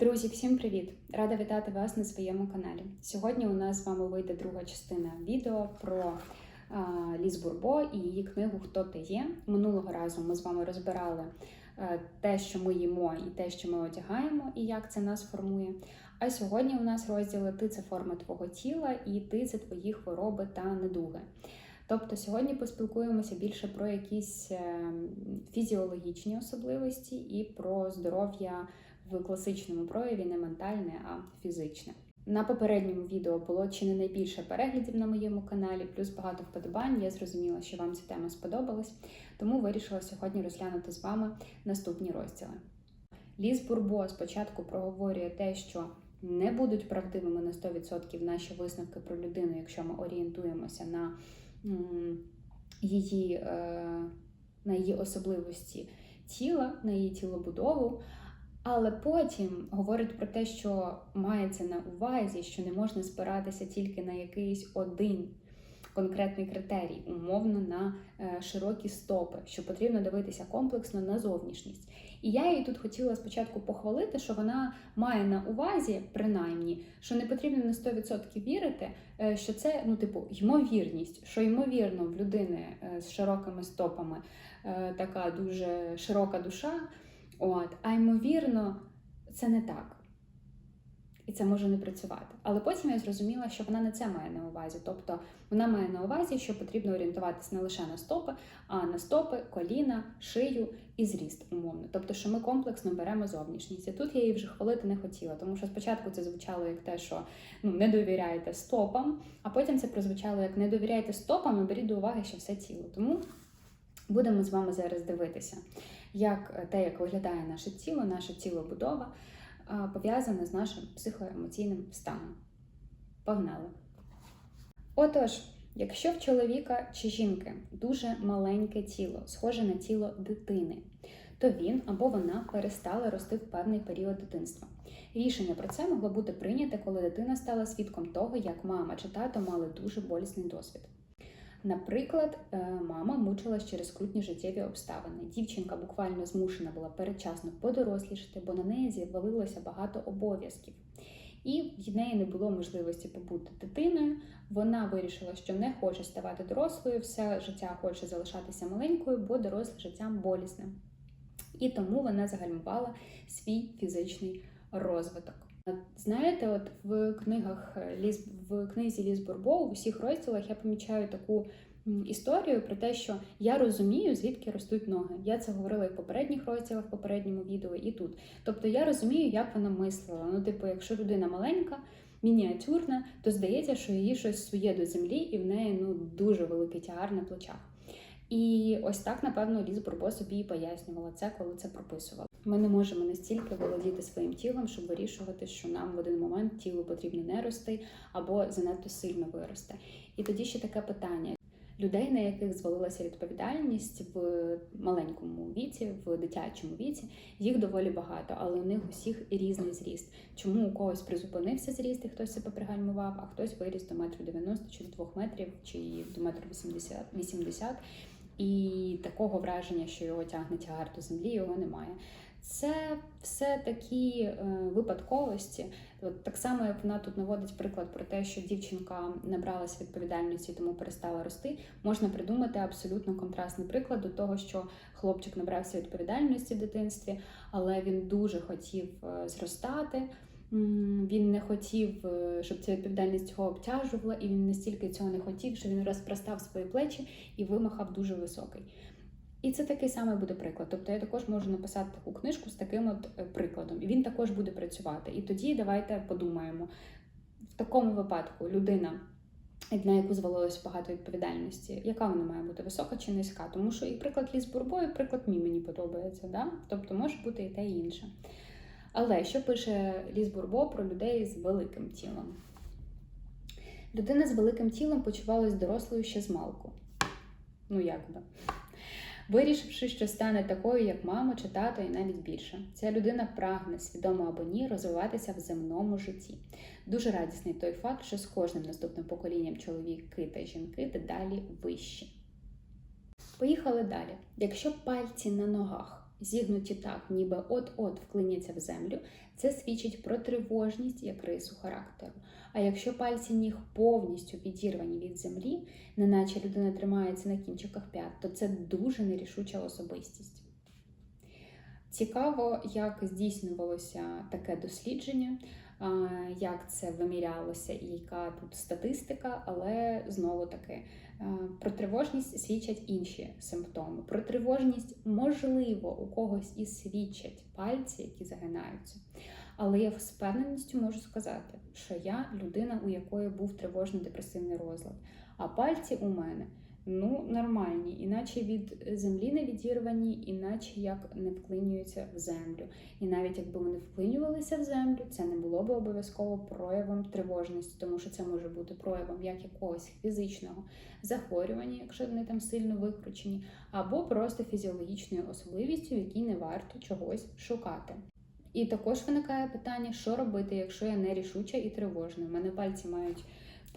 Друзі, всім привіт! Рада вітати вас на своєму каналі. Сьогодні у нас з вами вийде друга частина відео про Ліз Бурбо і її книгу Хто ти є. Минулого разу ми з вами розбирали е, те, що ми їмо, і те, що ми одягаємо, і як це нас формує. А сьогодні у нас розділи Ти це форма твого тіла і ти це твої хвороби та недуги. Тобто сьогодні поспілкуємося більше про якісь е, фізіологічні особливості і про здоров'я в класичному прояві не ментальне, а фізичне. На попередньому відео було чи не найбільше переглядів на моєму каналі, плюс багато вподобань. Я зрозуміла, що вам ця тема сподобалась, тому вирішила сьогодні розглянути з вами наступні розділи. Ліз Бурбо спочатку проговорює те, що не будуть правдивими на 100% наші висновки про людину, якщо ми орієнтуємося на її, е, на її особливості тіла, на її тілобудову. Але потім говорить про те, що мається на увазі, що не можна спиратися тільки на якийсь один конкретний критерій, умовно на е, широкі стопи, що потрібно дивитися комплексно на зовнішність. І я її тут хотіла спочатку похвалити, що вона має на увазі, принаймні, що не потрібно на 100% вірити, е, що це ну, типу, ймовірність, що ймовірно в людини е, з широкими стопами така дуже широка душа. От, а ймовірно, це не так. І це може не працювати. Але потім я зрозуміла, що вона не це має на увазі. Тобто вона має на увазі, що потрібно орієнтуватися не лише на стопи, а на стопи, коліна, шию і зріст, умовно. Тобто, що ми комплексно беремо зовнішність. І тут я її вже хвалити не хотіла, тому що спочатку це звучало як те, що ну не довіряєте стопам, а потім це прозвучало як не довіряйте стопам і беріть до уваги, що все тіло. Тому будемо з вами зараз дивитися як те, як виглядає наше тіло, наша тілобудова, пов'язане з нашим психоемоційним станом. Погнали! Отож, якщо в чоловіка чи жінки дуже маленьке тіло, схоже на тіло дитини, то він або вона перестали рости в певний період дитинства. Рішення про це могло бути прийняте, коли дитина стала свідком того, як мама чи тато мали дуже болісний досвід. Наприклад, мама мучилась через скрутні життєві обставини. Дівчинка буквально змушена була передчасно подорослішати, бо на неї з'явилося багато обов'язків. І в неї не було можливості побути дитиною. Вона вирішила, що не хоче ставати дорослою, все життя хоче залишатися маленькою, бо доросле життя болісне. І тому вона загальмувала свій фізичний розвиток. Знаєте, от в книгах Ліз в книзі Ліз Бурбо в усіх розділах я помічаю таку історію про те, що я розумію, звідки ростуть ноги. Я це говорила і в попередніх розділах, в попередньому відео, і тут. Тобто я розумію, як вона мислила. Ну, типу, якщо людина маленька, мініатюрна, то здається, що її щось своє до землі, і в неї ну дуже великий тягар на плечах. І ось так, напевно, Ліз Бурбо собі і пояснювала це, коли це прописувала. Ми не можемо настільки володіти своїм тілом, щоб вирішувати, що нам в один момент тілу потрібно не рости або занадто сильно виросте. І тоді ще таке питання. Людей, на яких звалилася відповідальність в маленькому віці, в дитячому віці, їх доволі багато, але у них усіх різний зріст. Чому у когось призупинився зріст, і хтось себе пригальмував, а хтось виріс до метру 90 чи до 2 метрів, чи до метру 80, і такого враження, що його тягне тягар до землі, його немає. Це все такі е, випадковості. От Так само, як вона тут наводить приклад про те, що дівчинка набралася відповідальності, тому перестала рости. Можна придумати абсолютно контрастний приклад до того, що хлопчик набрався відповідальності в дитинстві, але він дуже хотів е, зростати. Він не хотів, е, щоб ця відповідальність його обтяжувала, і він настільки цього не хотів, що він розпростав свої плечі і вимахав дуже високий. І це такий самий буде приклад. Тобто я також можу написати таку книжку з таким от е, прикладом, і він також буде працювати. І тоді давайте подумаємо: в такому випадку людина, на яку звалилось багато відповідальності, яка вона має бути висока чи низька? Тому що і приклад Ліс Бурбо, і приклад мій мені подобається. Да? Тобто може бути і те, і інше. Але що пише Ліс Бурбо про людей з великим тілом? Людина з великим тілом почувалась дорослою ще з малку. Ну, як би вирішивши, що стане такою, як мама чи тато, і навіть більше. Ця людина прагне, свідомо або ні, розвиватися в земному житті. Дуже радісний той факт, що з кожним наступним поколінням чоловіки та жінки дедалі вищі. Поїхали далі. Якщо пальці на ногах зігнуті так, ніби от-от вклиняться в землю, це свідчить про тривожність як рису характеру. А якщо пальці ніг повністю відірвані від землі, неначе людина тримається на кінчиках п'ят, то це дуже нерішуча особистість. Цікаво, як здійснювалося таке дослідження, як це вимірялося і яка тут статистика, але знову таки про тривожність свідчать інші симптоми. Про тривожність, можливо, у когось і свідчать пальці, які загинаються. Але я з впевненістю можу сказати, що я людина, у якої був тривожно-депресивний розлад, а пальці у мене ну нормальні, іначе від землі не відірвані, іначе як не вклинюються в землю. І навіть якби вони вклинювалися в землю, це не було б обов'язково проявом тривожності, тому що це може бути проявом як якогось фізичного захворювання, якщо вони там сильно викручені, або просто фізіологічною особливістю, в якій не варто чогось шукати. І також виникає питання, що робити, якщо я не рішуча і тривожна. У мене пальці мають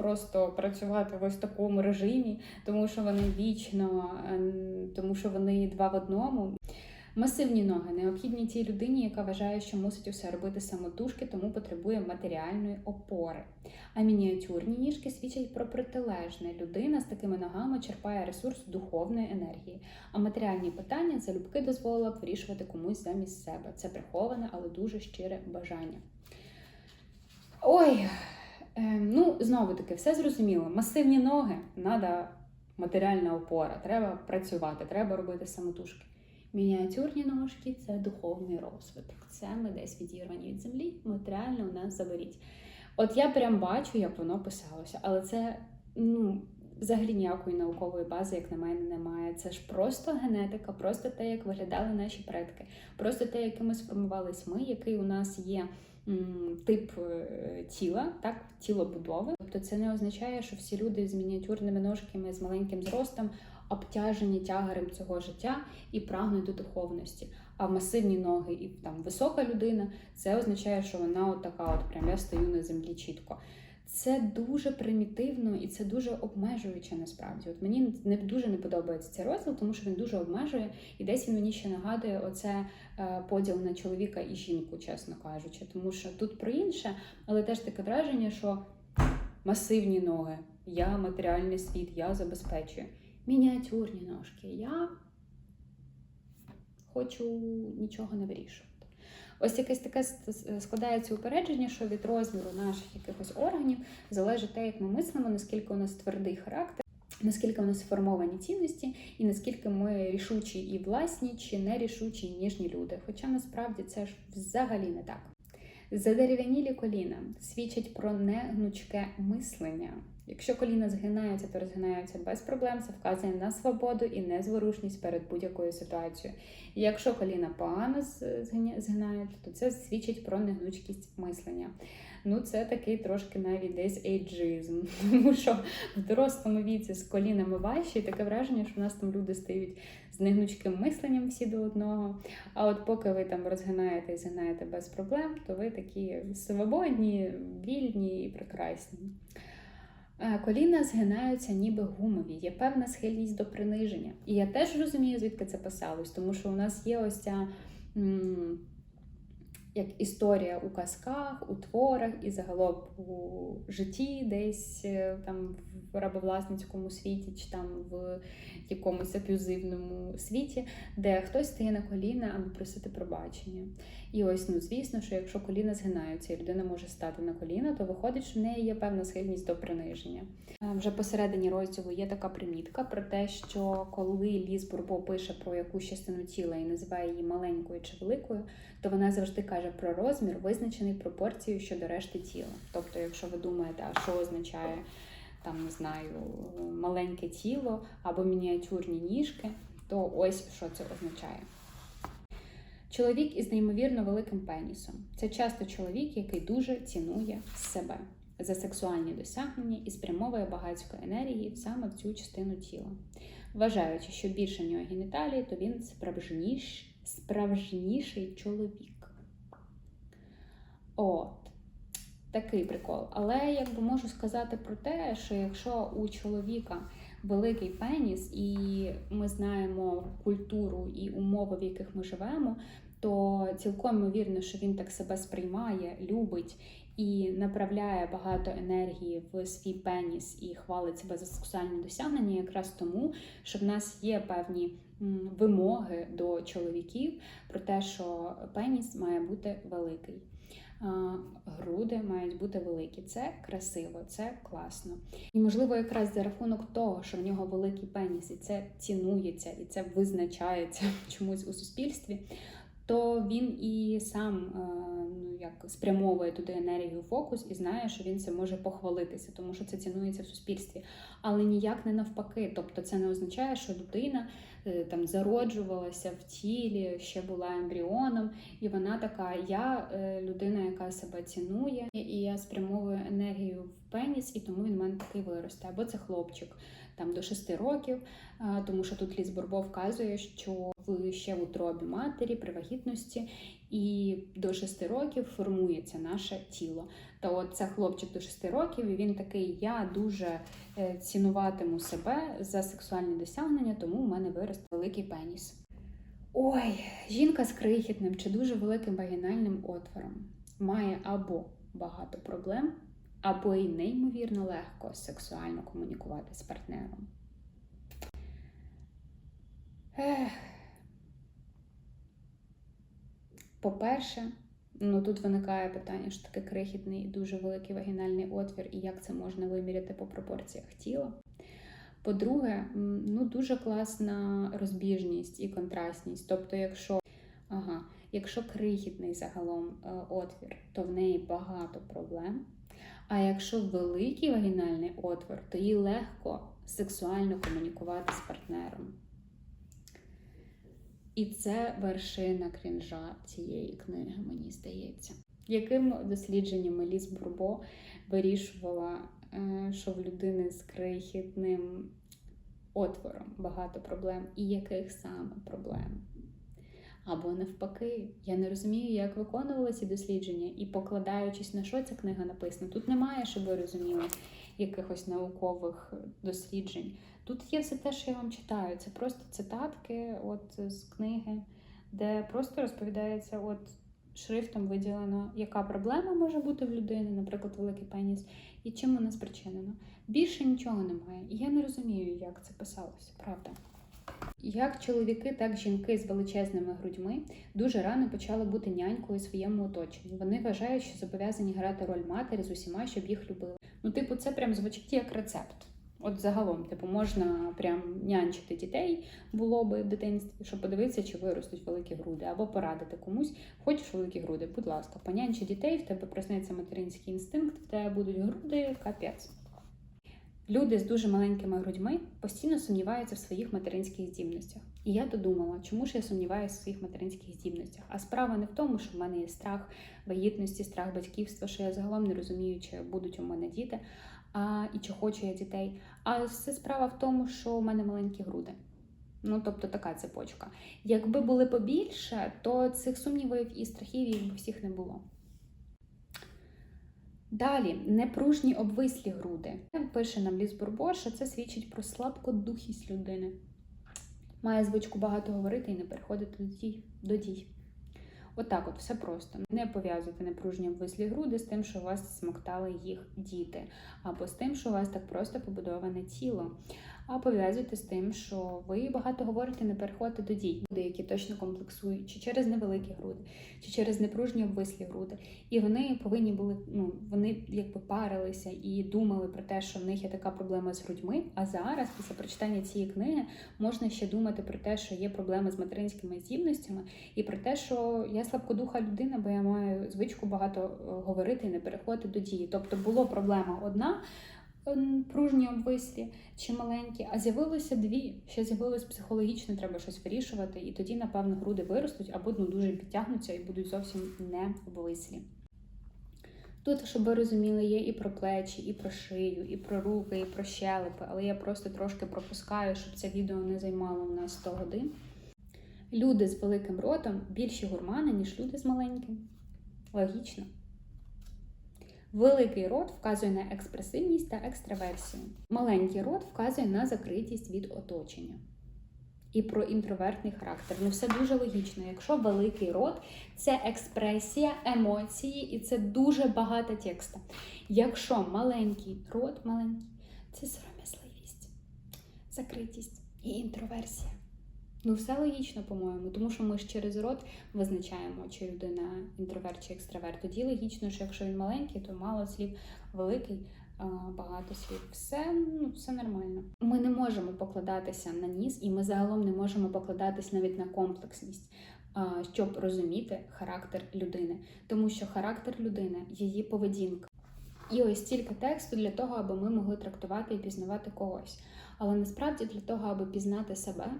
просто працювати в ось такому режимі, тому що вони вічно, ем, тому що вони два в одному. Масивні ноги необхідні тій людині, яка вважає, що мусить усе робити самотужки, тому потребує матеріальної опори. А мініатюрні ніжки свідчать про протилежне. Людина з такими ногами черпає ресурс духовної енергії. А матеріальні питання залюбки дозволила б вирішувати комусь замість себе. Це приховане, але дуже щире бажання. Ой, е, ну знову таки, все зрозуміло. Масивні ноги треба матеріальна опора, треба працювати, треба робити самотужки. Мініатюрні ножки це духовний розвиток. Це ми десь відірвані від землі, матеріально у нас заберіть. От я прям бачу, як воно писалося, але це ну, взагалі ніякої наукової бази, як на мене, немає. Це ж просто генетика, просто те, як виглядали наші предки, просто те, якими сформувались ми, який у нас є тип е, тіла, так, тілобудови. Тобто це не означає, що всі люди з мініатюрними ножками, з маленьким зростом обтяжені тягарем цього життя і прагнуть до духовності. А масивні ноги і там висока людина, це означає, що вона от така, от прям я стою на землі чітко. Це дуже примітивно і це дуже обмежуюче насправді. От мені не дуже не подобається цей розділ, тому що він дуже обмежує, і десь він мені ще нагадує оце е, поділ на чоловіка і жінку, чесно кажучи. Тому що тут про інше, але теж таке враження, що масивні ноги, я матеріальний світ, я забезпечую. Мініатюрні ножки, я хочу нічого не вирішувати. Ось якесь таке складається упередження, що від розміру наших якихось органів залежить те, як ми мислимо, наскільки у нас твердий характер, наскільки у нас сформовані цінності, і наскільки ми рішучі і власні, чи не рішучі ніжні люди. Хоча насправді це ж взагалі не так. Задерев'янілі коліна свідчать про негнучке мислення. Якщо коліна згинаються, то розгинаються без проблем, це вказує на свободу і незворушність перед будь-якою ситуацією. І якщо коліна погано згинають, то це свідчить про негнучкість мислення. Ну, це такий трошки навіть десь ейджизм, тому що в дорослому віці з колінами важче, і таке враження, що в нас там люди стають з негнучким мисленням всі до одного. А от поки ви там розгинаєте і згинаєте без проблем, то ви такі свободні, вільні і прекрасні. Коліна згинаються ніби гумові, є певна схильність до приниження. І я теж розумію, звідки це писалось, тому що у нас є ось ця як історія у казках, у творах і загалом у житті, десь е, там в рабовласницькому світі, чи там в якомусь аб'юзивному світі, де хтось стає на коліна, аби просити пробачення. І ось, ну звісно, що якщо коліна згинаються, і людина може стати на коліна, то виходить, що в неї є певна схильність до приниження. Вже посередині розділу є така примітка про те, що коли Ліз Бурбо пише про якусь частину тіла і називає її маленькою чи великою, то вона завжди каже про розмір, визначений пропорцією щодо решти тіла. Тобто, якщо ви думаєте, а що означає там, не знаю, маленьке тіло або мініатюрні ніжки, то ось що це означає. Чоловік із неймовірно великим пенісом. Це часто чоловік, який дуже цінує себе за сексуальні досягнення і спрямовує багатську енергії саме в цю частину тіла. Вважаючи, що більше нього геніталії, то він справжніш, справжніший чоловік. От. Такий прикол. Але якби можу сказати про те, що якщо у чоловіка великий пеніс, і ми знаємо культуру і умови, в яких ми живемо, то цілком ймовірно, що він так себе сприймає, любить і направляє багато енергії в свій пеніс і хвалить себе за сексуальні досягнення, якраз тому, що в нас є певні вимоги до чоловіків про те, що пеніс має бути великий. Груди мають бути великі. Це красиво, це класно. І можливо, якраз за рахунок того, що в нього великий пеніс, і це цінується, і це визначається чомусь у суспільстві, то він і сам е, ну, як спрямовує туди енергію, фокус і знає, що він це може похвалитися, тому що це цінується в суспільстві, але ніяк не навпаки. Тобто, це не означає, що людина е, там зароджувалася в тілі, ще була ембріоном, і вона така: я е, людина, яка себе цінує, і я спрямовую енергію в пеніс, і тому він в мене такий виросте. Або це хлопчик там до 6 років, тому що тут Ліс Бурбо вказує, що в ще в утробі матері при вагітності і до 6 років формується наше тіло. То от це хлопчик до 6 років, і він такий: я дуже е, цінуватиму себе за сексуальні досягнення, тому в мене виросте великий пеніс. Ой, жінка з крихітним чи дуже великим вагінальним отвором має або багато проблем, або й неймовірно легко сексуально комунікувати з партнером. По-перше, ну тут виникає питання, що таке крихітний і дуже великий вагінальний отвір, і як це можна виміряти по пропорціях тіла. По-друге, ну дуже класна розбіжність і контрастність. Тобто, якщо, ага, якщо крихітний загалом е, отвір, то в неї багато проблем. А якщо великий вагінальний отвір, то їй легко сексуально комунікувати з партнером. І це вершина крінжа цієї книги, мені здається. Яким дослідженнями Ліс Бурбо вирішувала, е, що в людини з крихітним отвором багато проблем, і яких саме проблем? Або навпаки, я не розумію, як виконували ці дослідження, і покладаючись на що ця книга написана. Тут немає, щоб ви розуміли, якихось наукових досліджень. Тут є все те, що я вам читаю. Це просто цитатки от з книги, де просто розповідається, от шрифтом виділено, яка проблема може бути в людини, наприклад, великий пеніс, і чим вона спричинена. Більше нічого немає. І я не розумію, як це писалося, правда. Як чоловіки, так жінки з величезними грудьми дуже рано почали бути нянькою у своєму оточенні. Вони вважають, що зобов'язані грати роль матері з усіма, щоб їх любили. Ну, типу, це прям звучить як рецепт. От загалом, типу, можна прям нянчити дітей було би в дитинстві, щоб подивитися, чи виростуть великі груди, або порадити комусь, хочеш великі груди, будь ласка, понянчи дітей, в тебе проснеться материнський інстинкт, в тебе будуть груди, капець. Люди з дуже маленькими грудьми постійно сумніваються в своїх материнських здібностях. І я додумала, чому ж я сумніваюся в своїх материнських здібностях. А справа не в тому, що в мене є страх вагітності, страх батьківства, що я загалом не розумію, чи будуть у мене діти, а і чи хочу я дітей. А все справа в тому, що у мене маленькі груди. Ну, тобто така цепочка. Якби були побільше, то цих сумнівів і страхів їх всіх не було. Далі непружні обвислі груди. Пише нам Ліс Бурбор, що це свідчить про слабкодухість людини. Має звичку багато говорити і не переходити до дій. Отак, от, все просто. Не пов'язуйте непружні обвислі груди з тим, що у вас смоктали їх діти, або з тим, що у вас так просто побудоване тіло. А пов'язуйте з тим, що ви багато говорите, не переходите до дій, люди, які точно комплексують, чи через невеликі груди, чи через непружні обвислі груди. І вони повинні були, ну вони якби парилися і думали про те, що в них є така проблема з грудьми. А зараз, після прочитання цієї книги, можна ще думати про те, що є проблеми з материнськими здібностями, і про те, що я слабкодуха людина, бо я маю звичку багато е, говорити і не переходити до дії. Тобто була проблема одна. Ем, Пружні обвислі чи маленькі, а з'явилося дві. Ще з'явилось психологічно, треба щось вирішувати, і тоді, напевно, груди виростуть або ну, дуже підтягнуться і будуть зовсім не обвислі. Тут, щоб ви розуміли, є і про плечі, і про шию, і про руки, і про щелепи, але я просто трошки пропускаю, щоб це відео не займало у нас 100 годин. Люди з великим ротом більші гурмани, ніж люди з маленьким. Логічно. Великий рот вказує на експресивність та екстраверсію. Маленький рот вказує на закритість від оточення. І про інтровертний характер. Ну, все дуже логічно. Якщо великий рот це експресія, емоції, і це дуже багато текста. Якщо маленький рот, маленький, це сором'язливість, закритість і інтроверсія. Ну, все логічно, по-моєму, тому що ми ж через рот визначаємо, чи людина інтроверт чи екстраверт. Тоді логічно, що якщо він маленький, то мало слів великий, багато слів. Все, ну, все нормально. Ми не можемо покладатися на ніс, і ми загалом не можемо покладатись навіть на комплексність, щоб розуміти характер людини, тому що характер людини, її поведінка. І ось стільки тексту для того, аби ми могли трактувати і пізнавати когось. Але насправді для того, аби пізнати себе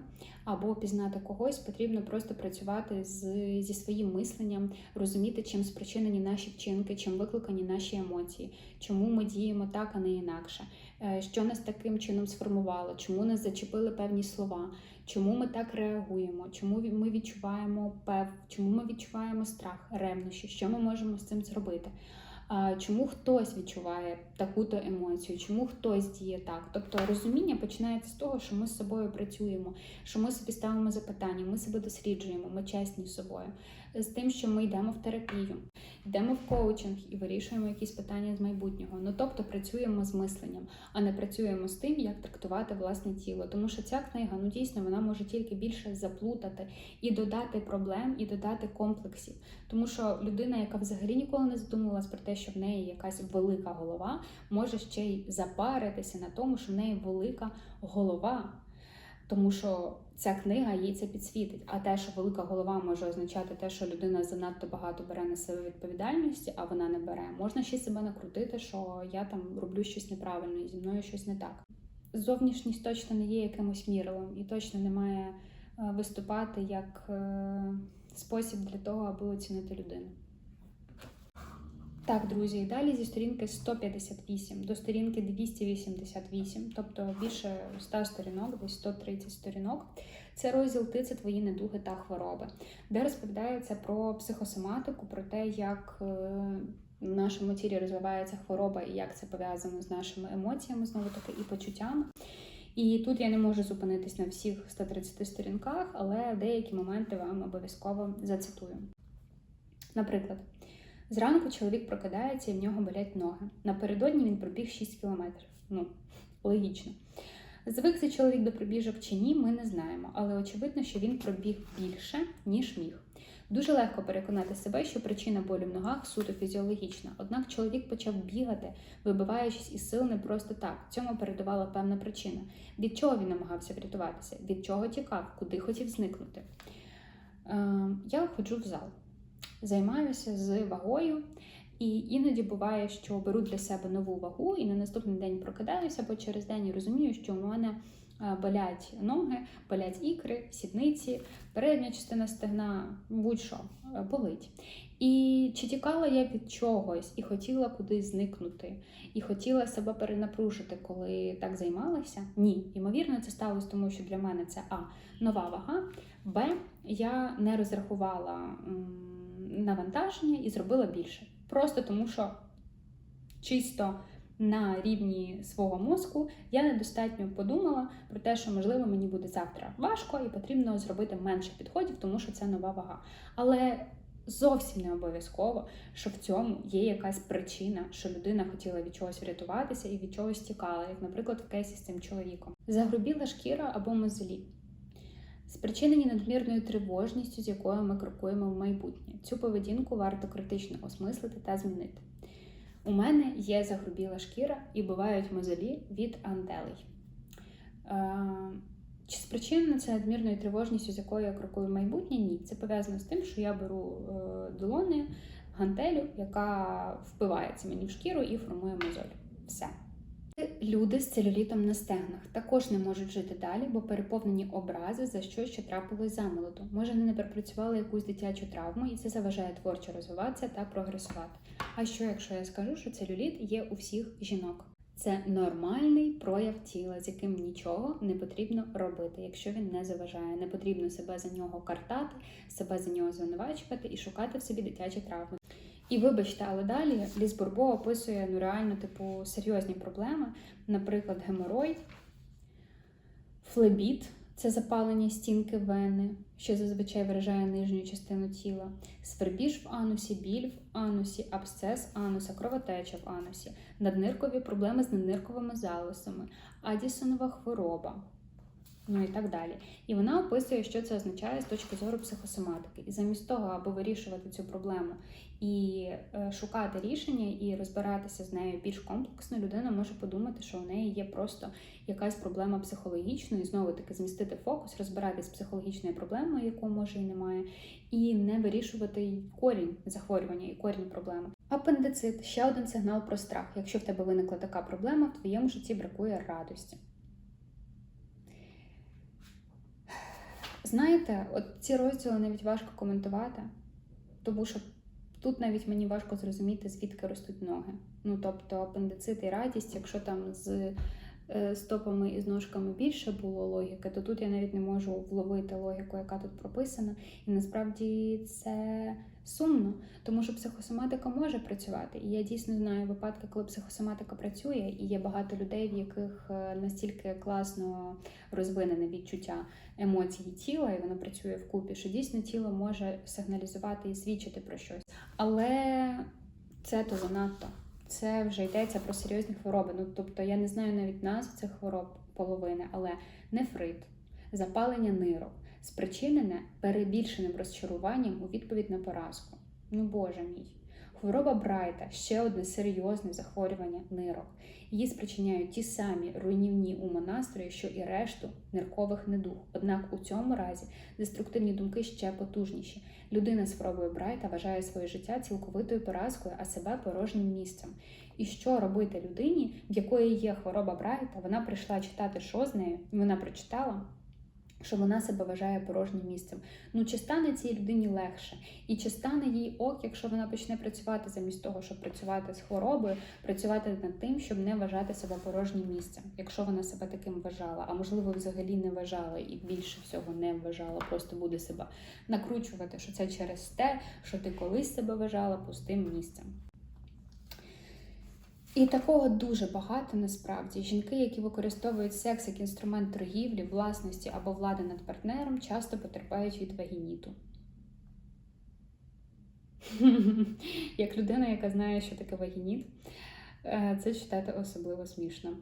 або пізнати когось, потрібно просто працювати з, зі своїм мисленням, розуміти, чим спричинені наші вчинки, чим викликані наші емоції, чому ми діємо так, а не інакше, е, що нас таким чином сформувало, чому нас зачепили певні слова, чому ми так реагуємо, чому ми відчуваємо пев, чому ми відчуваємо страх, ревнощі, що ми можемо з цим зробити. Чому хтось відчуває таку-то емоцію, чому хтось діє так? Тобто розуміння починається з того, що ми з собою працюємо, що ми собі ставимо запитання, ми себе досліджуємо, ми чесні з собою, з тим, що ми йдемо в терапію, йдемо в коучинг і вирішуємо якісь питання з майбутнього. Ну тобто працюємо з мисленням, а не працюємо з тим, як трактувати власне тіло. Тому що ця книга, ну дійсно, вона може тільки більше заплутати і додати проблем, і додати комплексів. Тому що людина, яка взагалі ніколи не задумувалась про те, що в неї якась велика голова, може ще й запаритися на тому, що в неї велика голова. Тому що ця книга їй це підсвітить. А те, що велика голова може означати те, що людина занадто багато бере на себе відповідальності, а вона не бере, можна ще себе накрутити, що я там роблю щось неправильно і зі мною щось не так. Зовнішність точно не є якимось мірилом і точно не має е, виступати як е, спосіб для того, аби оцінити людину. Так, друзі, і далі зі сторінки 158 до сторінки 288, тобто більше 100 сторінок, десь 130 сторінок. Це розділ Ти це твої недуги та хвороби, де розповідається про психосоматику, про те, як е, в нашому тілі розвивається хвороба і як це пов'язано з нашими емоціями, знову таки, і почуттями. І тут я не можу зупинитись на всіх 130 сторінках, але деякі моменти вам обов'язково зацитую. Наприклад, зранку чоловік прокидається і в нього болять ноги. Напередодні він пробіг 6 кілометрів. Ну, логічно. Звик цей чоловік до пробіжок чи ні, ми не знаємо, але очевидно, що він пробіг більше, ніж міг. Дуже легко переконати себе, що причина болю в ногах суто фізіологічна. Однак чоловік почав бігати, вибиваючись із сил не просто так. Цьому передувала певна причина. Від чого він намагався врятуватися? Від чого тікав, куди хотів зникнути? Е, я ходжу в зал, займаюся з вагою, і іноді буває, що беру для себе нову вагу, і на наступний день прокидаюся, або через день розумію, що у мене е, болять ноги, болять ікри, сідниці, передня частина стегна, будь-що е, болить. І чи тікала я від чогось і хотіла кудись зникнути, і хотіла себе перенапружити, коли так займалася? Ні. Ймовірно, це сталося тому, що для мене це А. Нова вага, Б. Я не розрахувала навантаження і зробила більше. Просто тому, що чисто на рівні свого мозку я недостатньо подумала про те, що можливо мені буде завтра важко і потрібно зробити менше підходів, тому що це нова вага. Але зовсім не обов'язково, що в цьому є якась причина, що людина хотіла від чогось врятуватися і від чогось тікала, як, наприклад, в кейсі з цим чоловіком. Загрубіла шкіра або мозолі. Спричинені надмірною тривожністю, з якою ми крокуємо в майбутнє. Цю поведінку варто критично осмислити та змінити. У мене є загрубіла шкіра і бувають мозолі від антелей. Е, Чи спричинено це надмірною тривожністю, з якою я крокую в майбутнє? Ні. Це пов'язано з тим, що я беру е, долони, гантелю, яка впивається мені в шкіру і формує мозоль. Все. Люди з целюлітом на стегнах також не можуть жити далі, бо переповнені образи за щось, що трапилось замолоду. Може, вони не пропрацювали якусь дитячу травму, і це заважає творчо розвиватися та прогресувати. А що, якщо я скажу, що целюліт є у всіх жінок? Це нормальний прояв тіла, з яким нічого не потрібно робити, якщо він не заважає. Не потрібно себе за нього картати, себе за нього звинувачувати і шукати в собі дитячі травми. І вибачте, але далі Ліс Бурбо описує ну реально типу серйозні проблеми, наприклад, геморой, флебіт це запалення стінки вени, що зазвичай виражає нижню частину тіла, свербіж в анусі, біль в анусі, абсцес ануса, кровотеча в анусі, надниркові проблеми з наднирковими залозами, адісонова хвороба. Ну і так далі. І вона описує, що це означає з точки зору психосоматики. І замість того, аби вирішувати цю проблему і е, шукати рішення і розбиратися з нею більш комплексно, людина може подумати, що у неї є просто якась проблема психологічна, і знову таки змістити фокус, розбиратися з психологічною проблемою, яку може і немає, і не вирішувати корінь захворювання і корінь проблеми. Апендицит ще один сигнал про страх. Якщо в тебе виникла така проблема, в твоєму житті бракує радості. Знаєте, от ці розділи навіть важко коментувати, тому що тут навіть мені важко зрозуміти, звідки ростуть ноги. Ну тобто апендицит і радість, якщо там з стопами і з ножками більше було логіки, то тут я навіть не можу вловити логіку, яка тут прописана. І насправді це сумно, тому що психосоматика може працювати. І я дійсно знаю випадки, коли психосоматика працює, і є багато людей, в яких е, настільки класно розвинене відчуття емоцій тіла, і воно працює вкупі, що дійсно тіло може сигналізувати і свідчити про щось. Але це то занадто. Це вже йдеться про серйозні хвороби. Ну тобто я не знаю навіть назв цих хвороб половини, але нефрит, запалення нирок, спричинене перебільшеним розчаруванням у відповідь на поразку. Ну боже мій. Хвороба Брайта ще одне серйозне захворювання нирок. Її спричиняють ті самі руйнівні умонастрої, що і решту ниркових недуг. Однак у цьому разі деструктивні думки ще потужніші. Людина хворобою Брайта вважає своє життя цілковитою поразкою, а себе порожнім місцем. І що робити людині, в якої є хвороба Брайта? Вона прийшла читати, що з нею, вона прочитала що вона себе вважає порожнім місцем. Ну чи стане цій людині легше? І чи стане їй ок, якщо вона почне працювати замість того, щоб працювати з хворобою, працювати над тим, щоб не вважати себе порожнім місцем, якщо вона себе таким вважала, а можливо, взагалі не вважала і більше всього не вважала, просто буде себе накручувати, що це через те, що ти колись себе вважала пустим місцем. І такого дуже багато насправді. Жінки, які використовують секс як інструмент торгівлі, власності або влади над партнером, часто потерпають від вагініту. Як людина, яка знає, що таке вагініт, е, це читати особливо смішно.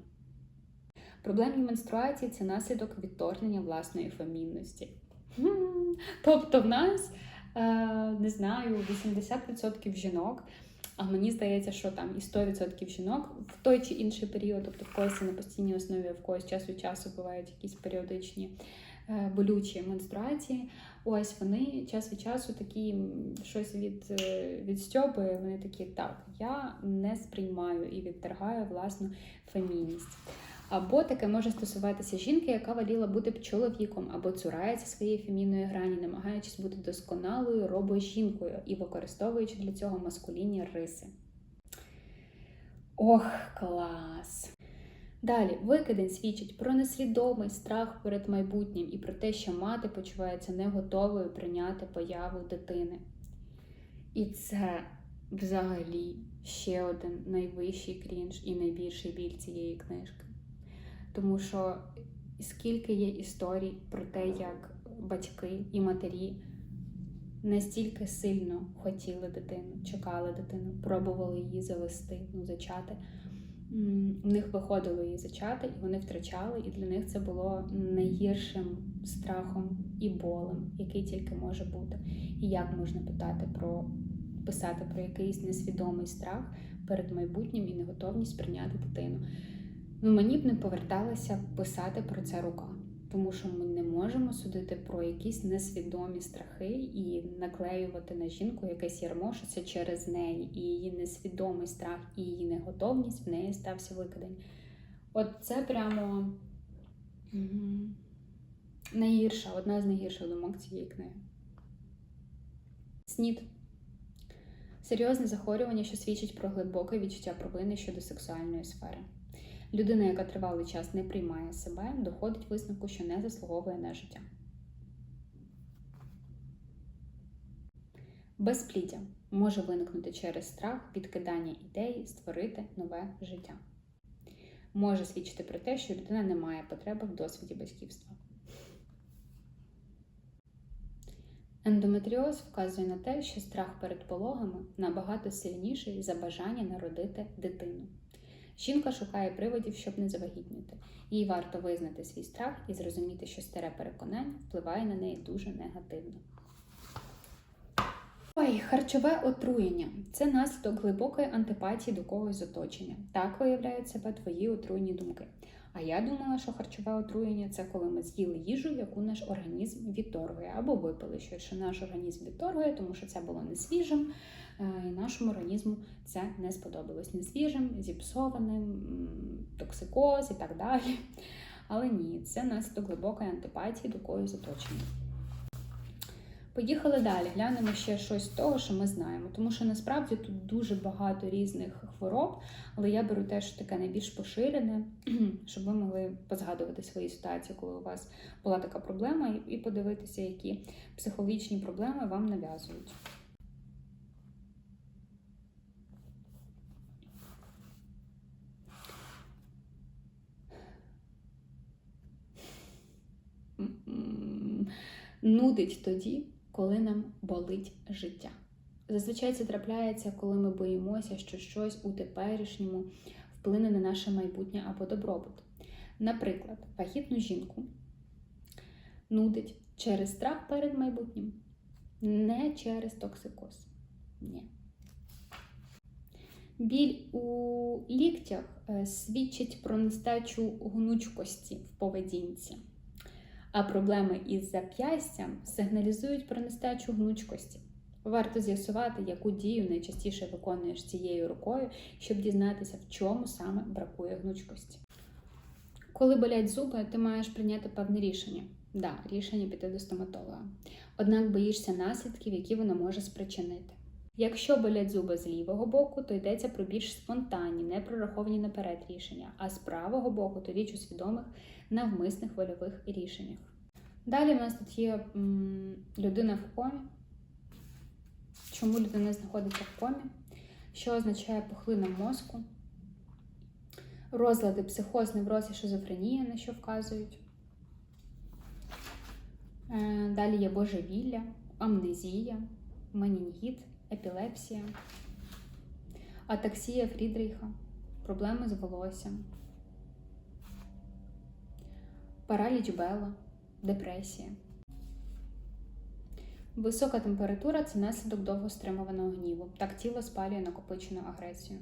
Проблемні менструації це наслідок відторгнення власної фемінності. Тобто в нас, е, не знаю, 80% жінок. А мені здається, що там і 100% жінок в той чи інший період, тобто в когось на постійній основі, в когось час від часу бувають якісь періодичні е, болючі менструації. Ось вони час від часу такі щось від е, від Стьопи, вони такі, так, я не сприймаю і відтергаю власну фемінність. Або таке може стосуватися жінки, яка воліла бути чоловіком, або цурається своєї фемінної грані, намагаючись бути досконалою робожінкою і використовуючи для цього маскулінні риси. Ох, клас! Далі, викидень свідчить про несвідомий страх перед майбутнім і про те, що мати почувається не готовою прийняти появу дитини. І це взагалі ще один найвищий крінж і найбільший біль цієї книжки. Тому що скільки є історій про те, як батьки і матері настільки сильно хотіли дитину, чекали дитину, пробували її завести, ну, зачати. В них виходило її зачати, і вони втрачали, і для них це було найгіршим страхом і болем, який тільки може бути. І як можна питати про писати про якийсь несвідомий страх перед майбутнім і неготовність прийняти дитину. Ну, мені б не поверталося писати про це рука, тому що ми не можемо судити про якісь несвідомі страхи і наклеювати на жінку якесь ярмо, що це через неї, і її несвідомий страх, і її неготовність в неї стався викидень. От це прямо угу. найгірша, одна з найгірших думок цієї книги. Снід. Серйозне захворювання, що свідчить про глибоке відчуття провини щодо сексуальної сфери. Людина, яка тривалий час не приймає себе, доходить висновку, що не заслуговує на життя. Безпліддя. може виникнути через страх відкидання ідеї створити нове життя. Може свідчити про те, що людина не має потреби в досвіді батьківства. Ендометріоз вказує на те, що страх перед пологами набагато сильніший за бажання народити дитину. Жінка шукає приводів, щоб не завагітніти. Їй варто визнати свій страх і зрозуміти, що старе переконання впливає на неї дуже негативно. Ой, харчове отруєння це наслідок глибокої антипатії до когось з оточення. Так виявляють себе твої отруєні думки. А я думала, що харчове отруєння це коли ми з'їли їжу, яку наш організм відторгує, або випили щось, що наш організм відторгує, тому що це було не свіжим, і нашому організму це не сподобалось. Не свіжим, зіпсованим, токсикоз і так далі. Але ні, це наслідок глибокої антипатії до з оточення. Поїхали далі, глянемо ще щось з того, що ми знаємо. Тому що насправді тут дуже багато різних хвороб, але я беру те, що таке найбільш поширене, щоб ви могли позгадувати свої ситуації, коли у вас була така проблема, і подивитися, які психологічні проблеми вам нав'язують. Нудить тоді, коли нам болить життя. Зазвичай це трапляється, коли ми боїмося, що щось у теперішньому вплине на наше майбутнє або добробут. Наприклад, вагітну жінку нудить через страх перед майбутнім, не через токсикоз. Ні. Біль у ліктях е, свідчить про нестачу гнучкості в поведінці. А проблеми із зап'ястям сигналізують про нестачу гнучкості. Варто з'ясувати, яку дію найчастіше виконуєш цією рукою, щоб дізнатися, в чому саме бракує гнучкості. Коли болять зуби, ти маєш прийняти певне рішення. Да, рішення піти до стоматолога. Однак боїшся наслідків, які воно може спричинити. Якщо болять зуби з лівого боку, то йдеться про більш спонтанні, не прораховані наперед рішення, а з правого боку то річ у свідомих навмисних вольових рішеннях. Далі в нас тут є м, людина в комі. Чому людина знаходиться в комі? Що означає пухлина мозку? Розлади психоз, невроз і шизофренія, на що вказують. Е, Далі є божевілля, амнезія, менінгіт, епілепсія, атаксія Фрідріха, проблеми з волоссям, параліч Белла, депресія. Висока температура це наслідок довго стримуваного гніву. Так тіло спалює накопичену агресію.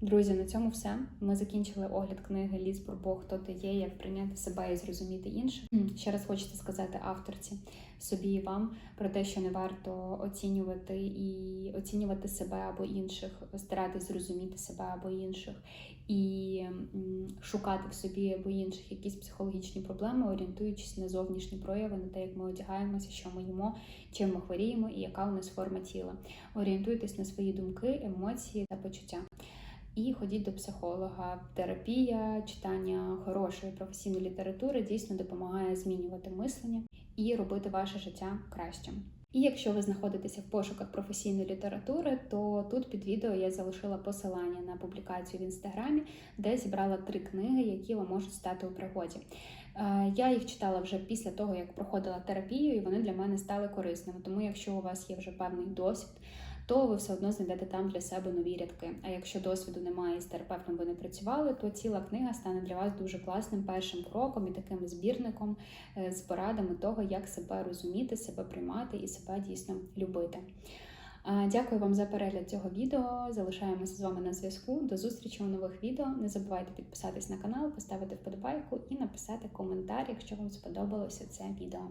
Друзі, на цьому все. Ми закінчили огляд книги Ліз Бурбо Хто ти є, як прийняти себе і зрозуміти інших. Ще раз хочеться сказати авторці собі і вам про те, що не варто оцінювати і оцінювати себе або інших, старатись зрозуміти себе або інших, і шукати в собі або інших якісь психологічні проблеми, орієнтуючись на зовнішні прояви, на те, як ми одягаємося, що ми їмо, чим ми хворіємо і яка у нас форма тіла. Орієнтуйтесь на свої думки, емоції та почуття. І ходіть до психолога. Терапія, читання хорошої професійної літератури дійсно допомагає змінювати мислення і робити ваше життя кращим. І якщо ви знаходитеся в пошуках професійної літератури, то тут під відео я залишила посилання на публікацію в інстаграмі, де зібрала три книги, які вам можуть стати у пригоді. Е, Я їх читала вже після того, як проходила терапію, і вони для мене стали корисними. Тому, якщо у вас є вже певний досвід, то ви все одно знайдете там для себе нові рядки. А якщо досвіду немає і з терапевтом ви не працювали, то ціла книга стане для вас дуже класним першим кроком і таким збірником е, з порадами того, як себе розуміти, себе приймати і себе дійсно любити. Дякую вам за перегляд цього відео. Залишаємося з вами на зв'язку. До зустрічі у нових відео. Не забувайте підписатись на канал, поставити вподобайку і написати коментар, якщо вам сподобалося це відео.